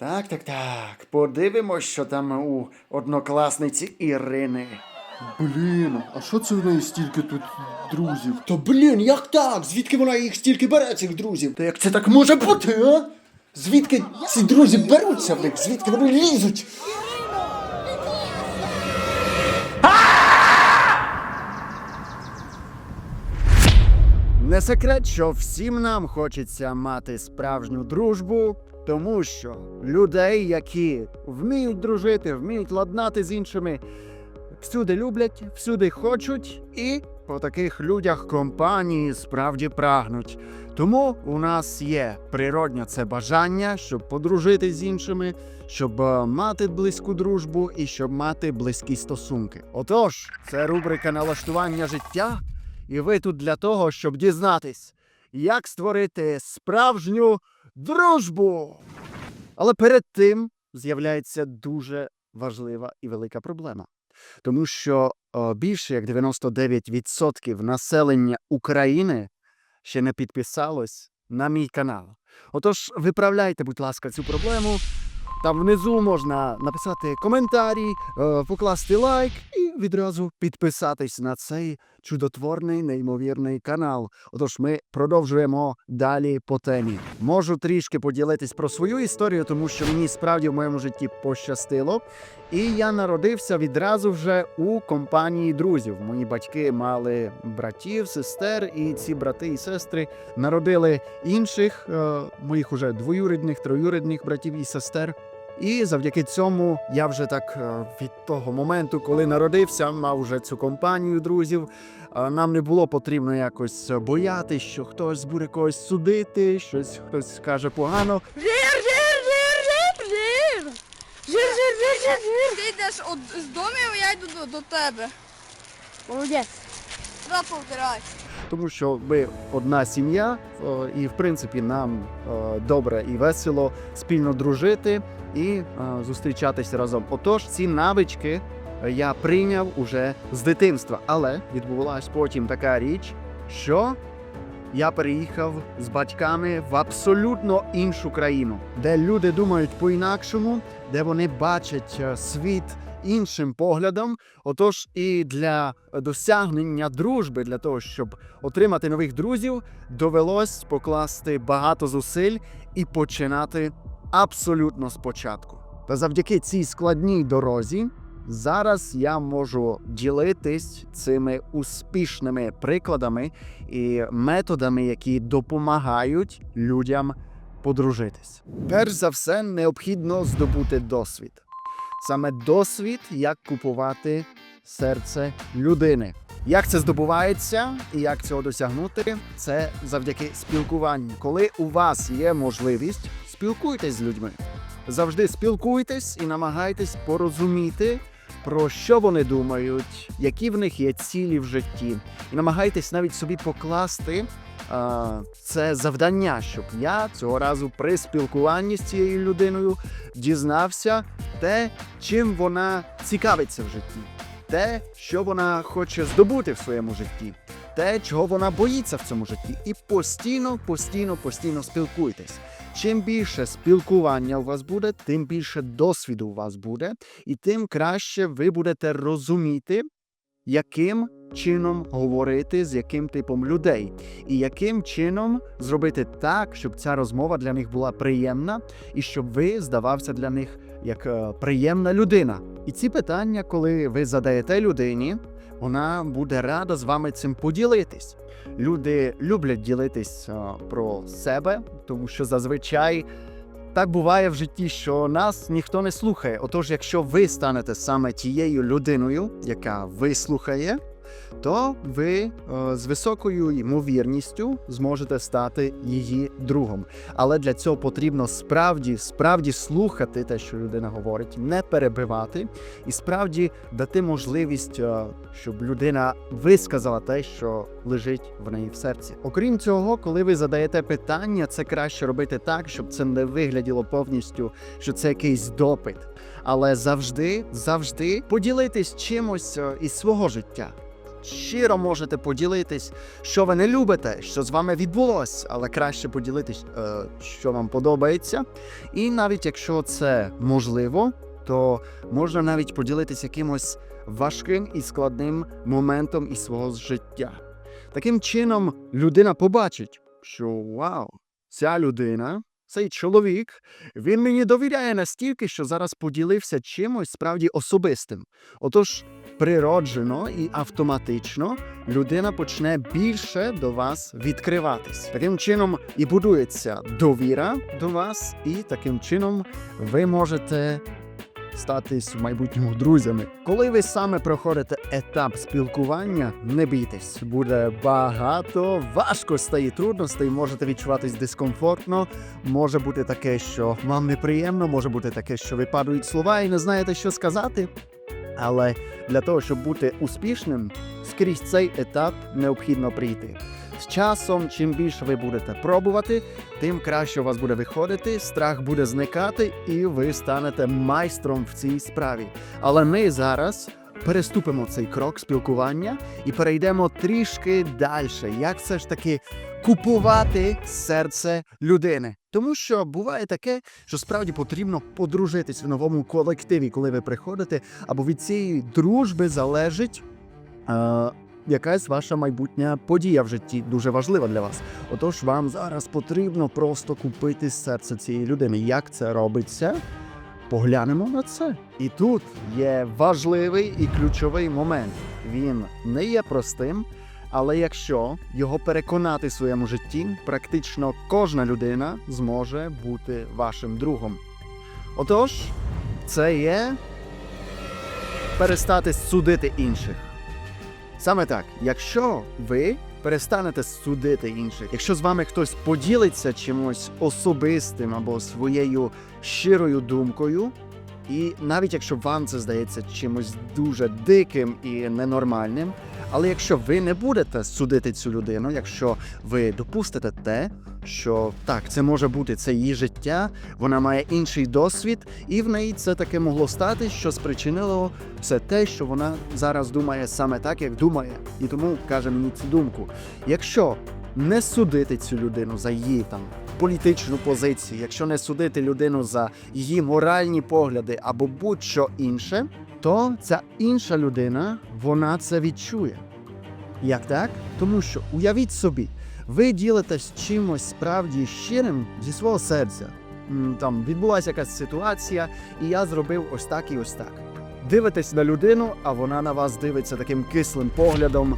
Так, так, так. Подивимось, що там у однокласниці Ірини. Блін, а що це в неї стільки тут друзів? Та блін, як так? Звідки вона їх стільки бере, цих друзів? Та як це так може бути, а? Звідки ці друзі беруться в них? Звідки вони лізуть? Не секрет, що всім нам хочеться мати справжню дружбу, тому що людей, які вміють дружити, вміють ладнати з іншими, всюди люблять, всюди хочуть, і по таких людях компанії справді прагнуть. Тому у нас є природньо це бажання, щоб подружити з іншими, щоб е, мати близьку дружбу і щоб мати близькі стосунки. Отож, це рубрика налаштування життя, і ви тут для того, щоб дізнатись, як створити справжню дружбу. Але перед тим з'являється дуже важлива і велика проблема. Тому що більше як 99% населення України ще не підписалось на мій канал. Отож, виправляйте, будь ласка, цю проблему. Там внизу можна написати коментарі, покласти лайк і відразу підписатись на цей чудотворний, неймовірний канал. Отож, ми продовжуємо далі по темі. Можу трішки поділитись про свою історію, тому що мені справді в моєму житті пощастило. І я народився відразу вже у компанії друзів. Мої батьки мали братів, сестер, і ці брати і сестри народили інших е, моїх уже двоюрідних, троюрідних братів і сестер. І завдяки цьому я вже так е, від того моменту, коли народився, мав вже цю компанію друзів. Е, Нам не було потрібно якось боятися, що хтось буде когось судити, щось хтось скаже погано. Жир, жир, жир, жир, жир. Жир, жир, жир, жир, жир. Ти йдеш з домів, я йду до, до тебе. Молодець. Туди повтирай. тому що ми одна сім'я, і в принципі нам добре і весело спільно дружити і е, зустрічатися разом. Отож, ці навички е, я прийняв уже з дитинства, але відбувалась потім така річ, що я переїхав з батьками в абсолютно іншу країну, де люди думають по-інакшому, де вони бачать е, світ іншим поглядом. Отож, і для досягнення дружби, для того, щоб отримати нових друзів, довелось покласти багато зусиль і починати абсолютно спочатку. Та завдяки цій складній дорозі. Зараз я можу ділитись цими успішними прикладами і методами, які допомагають людям подружитись. Перш за все, необхідно здобути досвід. Саме досвід, як купувати серце людини. Як це здобувається і як цього досягнути, це завдяки спілкуванню. Коли у вас є можливість, спілкуйтесь з людьми. Завжди спілкуйтесь і намагайтесь порозуміти, про що вони думають, які в них є цілі в житті. І намагайтесь навіть собі покласти а, це завдання, щоб я цього разу при спілкуванні з цією людиною дізнався те, чим вона цікавиться в житті, те, що вона хоче здобути в своєму житті, те, чого вона боїться в цьому житті. І постійно, постійно, постійно спілкуйтесь. Чим більше спілкування у вас буде, тим більше досвіду у вас буде, і тим краще ви будете розуміти, яким чином говорити з яким типом людей, і яким чином зробити так, щоб ця розмова для них була приємна, і щоб ви здавався для них як е, приємна людина. І ці питання, коли ви задаєте людині, вона буде рада з вами цим поділитись. Люди люблять ділитись е, про себе, тому що зазвичай так буває в житті, що нас ніхто не слухає. Отож, якщо ви станете саме тією людиною, яка вислухає, то ви е, з високою ймовірністю зможете стати її другом. Але для цього потрібно справді, справді слухати те, що людина говорить, не перебивати, і справді дати можливість, е, щоб людина висказала те, що лежить в неї в серці. Окрім цього, коли ви задаєте питання, це краще робити так, щоб це не вигляділо повністю, що це якийсь допит. Але завжди, завжди поділитись чимось е, із свого життя. Щиро можете поділитись, що ви не любите, що з вами відбулось, але краще поділитись, е, що вам подобається. І навіть якщо це можливо, то можна навіть поділитись якимось важким і складним моментом із свого життя. Таким чином, людина побачить, що вау, ця людина, цей чоловік, він мені довіряє настільки, що зараз поділився чимось справді особистим. Отож, природжено і автоматично людина почне більше до вас відкриватись. Таким чином і будується довіра до вас, і таким чином ви можете статись в майбутньому друзями. Коли ви саме проходите етап спілкування, не бійтесь, буде багато важкостей і трудностей, можете відчуватись дискомфортно. Може бути таке, що вам неприємно, може бути таке, що випадують слова і не знаєте, що сказати. Але для того, щоб бути успішним, скрізь цей етап необхідно прийти. З часом, чим більше ви будете пробувати, тим краще у вас буде виходити, страх буде зникати, і ви станете майстром в цій справі. Але ми зараз переступимо цей крок спілкування і перейдемо трішки далі. Як все ж таки купувати серце людини? Тому що буває таке, що справді потрібно подружитись в новому колективі, коли ви приходите, або від цієї дружби залежить. Е- Якась ваша майбутня подія в житті дуже важлива для вас. Отож, вам зараз потрібно просто купити серце цієї людини. Як це робиться? Поглянемо на це. І тут є важливий і ключовий момент. Він не є простим, але якщо його переконати в своєму житті, практично кожна людина зможе бути вашим другом. Отож, це є перестати судити інших. Саме так, якщо ви перестанете судити інших, якщо з вами хтось поділиться чимось особистим або своєю щирою думкою, і навіть якщо вам це здається чимось дуже диким і ненормальним, але якщо ви не будете судити цю людину, якщо ви допустите те, що так, це може бути це її життя, вона має інший досвід, і в неї це таке могло стати, що спричинило все те, що вона зараз думає саме так, як думає, і тому каже мені цю думку. Якщо не судити цю людину за її там політичну позицію, якщо не судити людину за її моральні погляди або будь-що інше, то ця інша людина вона це відчує. Як так? Тому що уявіть собі, ви ділитесь чимось справді щирим зі свого серця. Там відбулася якась ситуація, і я зробив ось так і ось так. Дивитесь на людину, а вона на вас дивиться таким кислим поглядом,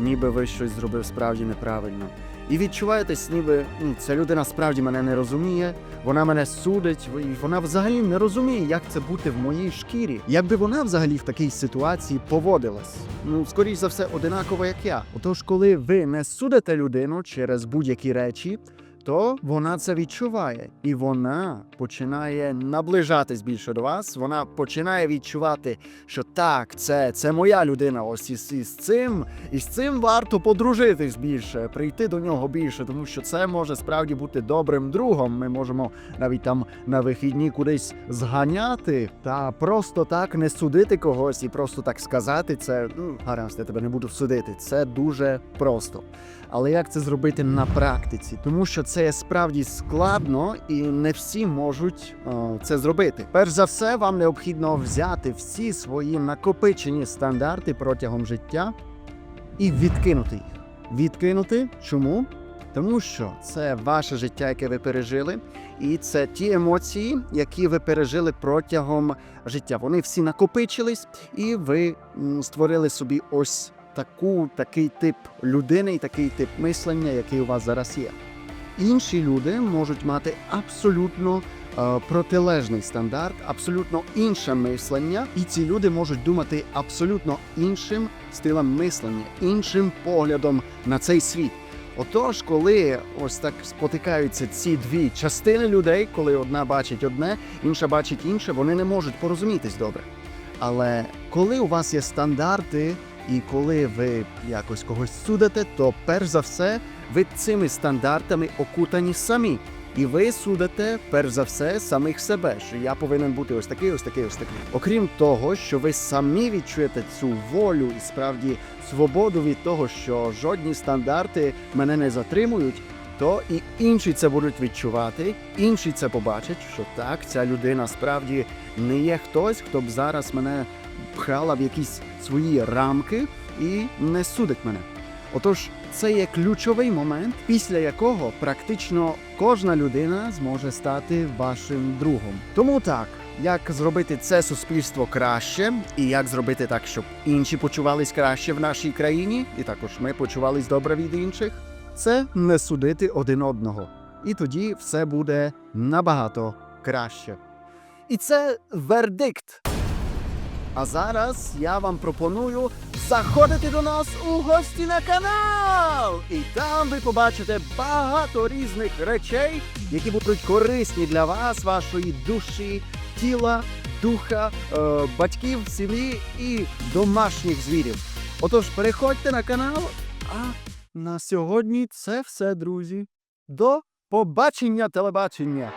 ніби ви щось зробив справді неправильно. І відчуваєтесь, ніби ну, ця людина справді мене не розуміє, вона мене судить, і вона взагалі не розуміє, як це бути в моїй шкірі. Якби вона взагалі в такій ситуації поводилась? Ну, скоріш за все, одинаково, як я. Отож, коли ви не судите людину через будь-які речі, то вона це відчуває, і вона починає наближатись більше до вас. Вона починає відчувати, що так, це, це моя людина. Ось із, із цим, і з цим варто подружитись більше, прийти до нього більше, тому що це може справді бути добрим другом. Ми можемо навіть там на вихідні кудись зганяти, та просто так не судити когось і просто так сказати. Це ну гаразд, я тебе не буду судити. Це дуже просто. Але як це зробити на практиці? Тому що це справді складно і не всі можуть о, це зробити. Перш за все, вам необхідно взяти всі свої накопичені стандарти протягом життя і відкинути їх. Відкинути чому? Тому що це ваше життя, яке ви пережили, і це ті емоції, які ви пережили протягом життя. Вони всі накопичились, і ви створили собі ось таку, такий тип людини і такий тип мислення, який у вас зараз є. Інші люди можуть мати абсолютно е, протилежний стандарт, абсолютно інше мислення, і ці люди можуть думати абсолютно іншим стилем мислення, іншим поглядом на цей світ. Отож, коли ось так спотикаються ці дві частини людей, коли одна бачить одне, інша бачить інше, вони не можуть порозумітись добре. Але коли у вас є стандарти, і коли ви якось когось судите, то перш за все ви цими стандартами окутані самі. І ви судите, перш за все, самих себе, що я повинен бути ось такий, ось такий, ось такий. Окрім того, що ви самі відчуєте цю волю і справді свободу від того, що жодні стандарти мене не затримують, то і інші це будуть відчувати, інші це побачать, що так, ця людина справді не є хтось, хто б зараз мене пхала в якісь свої рамки і не судить мене. Отож, це є ключовий момент, після якого практично кожна людина зможе стати вашим другом. Тому так, як зробити це суспільство краще, і як зробити так, щоб інші почувались краще в нашій країні, і також ми почувались добре від інших, це не судити один одного. І тоді все буде набагато краще. І це вердикт. А зараз я вам пропоную заходити до нас у гості на канал. І там ви побачите багато різних речей, які будуть корисні для вас, вашої душі, тіла, духа, е, батьків, сім'ї і домашніх звірів. Отож, переходьте на канал. А на сьогодні це все, друзі. До побачення телебачення!